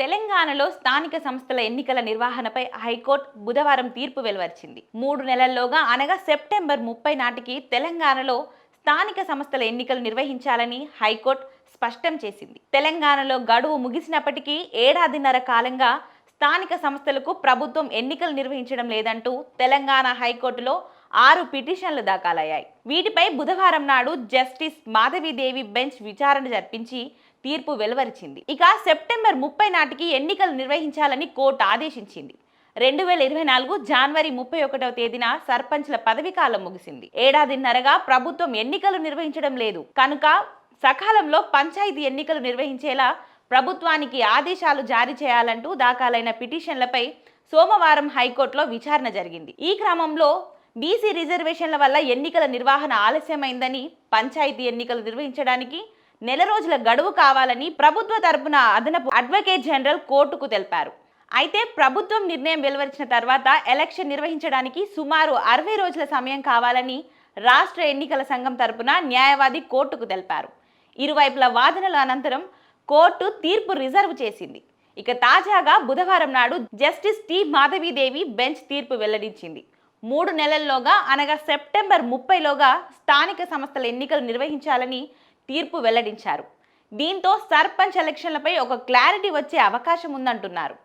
తెలంగాణలో స్థానిక సంస్థల ఎన్నికల నిర్వహణపై హైకోర్టు బుధవారం తీర్పు వెలువరిచింది. మూడు నెలల్లోగా అనగా సెప్టెంబర్ ముప్పై నాటికి తెలంగాణలో స్థానిక సంస్థల ఎన్నికలు నిర్వహించాలని హైకోర్టు స్పష్టం చేసింది. తెలంగాణలో గడువు ముగిసినప్పటికీ ఏడాదిన్నర కాలంగా స్థానిక సంస్థలకు ప్రభుత్వం ఎన్నికలు నిర్వహించడం లేదంటూ తెలంగాణ హైకోర్టులో ఆరు పిటిషన్లు దాఖలయ్యాయి. వీటిపై బుధవారం నాడు జస్టిస్ మాధవీదేవి బెంచ్ విచారణ జరిపించి తీర్పు వెలువరించింది. ఇక సెప్టెంబర్ ముప్పై నాటికి ఎన్నికలు నిర్వహించాలని కోర్టు ఆదేశించింది. రెండు వేల ఇరవై నాలుగు జనవరి ముప్పై ఒకటవ తేదీన సర్పంచ్ల పదవీ కాలం ముగిసింది. ఏడాదిన్నరగా ప్రభుత్వం ఎన్నికలు నిర్వహించడం లేదు. కనుక సకాలంలో పంచాయతీ ఎన్నికలు నిర్వహించేలా ప్రభుత్వానికి ఆదేశాలు జారీ చేయాలంటూ దాఖలైన పిటిషన్లపై సోమవారం హైకోర్టులో విచారణ జరిగింది. ఈ క్రమంలో బీసీ రిజర్వేషన్ల వల్ల ఎన్నికల నిర్వహణ ఆలస్యమైందని పంచాయతీ ఎన్నికలు నిర్వహించడానికి నెల రోజుల గడువు కావాలని ప్రభుత్వ తరపున అదనపు అడ్వకేట్ జనరల్ కోర్టుకు తెలిపారు. అయితే ప్రభుత్వం నిర్ణయం వెలువరించిన తర్వాత ఎలక్షన్ నిర్వహించడానికి సుమారు అరవై రోజుల సమయం కావాలని రాష్ట్ర ఎన్నికల సంఘం తరపున న్యాయవాది కోర్టుకు తెలిపారు. ఇరువైపుల వాదనల అనంతరం కోర్టు తీర్పు రిజర్వ్ చేసింది. ఇక తాజాగా బుధవారం నాడు జస్టిస్ టి. మాధవీదేవి బెంచ్ తీర్పు వెల్లడించింది. మూడు నెలల్లోగా అనగా సెప్టెంబర్ ముప్పైలోగా స్థానిక సంస్థల ఎన్నికలు నిర్వహించాలని తీర్పు వెల్లడించారు. దీంతో సర్పంచ్ ఎలక్షన్లపై ఒక క్లారిటీ వచ్చే అవకాశం ఉందంటున్నారు.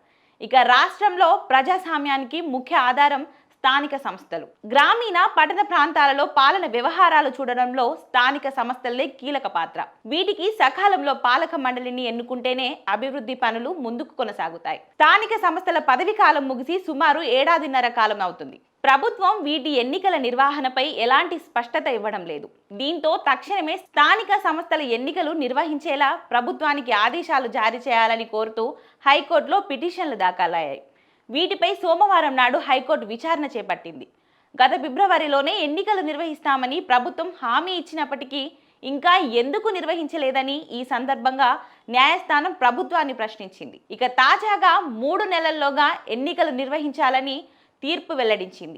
ఇక రాష్ట్రంలో ప్రజాస్వామ్యానికి ముఖ్య ఆధారం స్థానిక సంస్థలు. గ్రామీణ పట్టణ ప్రాంతాలలో పాలన వ్యవహారాలు చూడడంలో స్థానిక సంస్థలే కీలక పాత్ర. వీటికి సకాలంలో పాలక మండలిని ఎన్నుకుంటేనే అభివృద్ధి పనులు ముందుకు కొనసాగుతాయి. స్థానిక సంస్థల పదవి కాలం ముగిసి సుమారు ఏడాదిన్నర కాలం అవుతుంది. ప్రభుత్వం వీటి ఎన్నికల నిర్వహణపై ఎలాంటి స్పష్టత ఇవ్వడం లేదు. దీంతో తక్షణమే స్థానిక సంస్థల ఎన్నికలు నిర్వహించేలా ప్రభుత్వానికి ఆదేశాలు జారీ చేయాలని కోరుతూ హైకోర్టులో పిటిషన్లు దాఖలయ్యాయి. వీటిపై సోమవారం నాడు హైకోర్టు విచారణ చేపట్టింది. గత ఫిబ్రవరిలోనే ఎన్నికలు నిర్వహిస్తామని ప్రభుత్వం హామీ ఇచ్చినప్పటికీ ఇంకా ఎందుకు నిర్వహించలేదని ఈ సందర్భంగా న్యాయస్థానం ప్రభుత్వాన్ని ప్రశ్నించింది. ఇక తాజాగా మూడు నెలల్లోగా ఎన్నికలు నిర్వహించాలని తీర్పు వెల్లడించింది.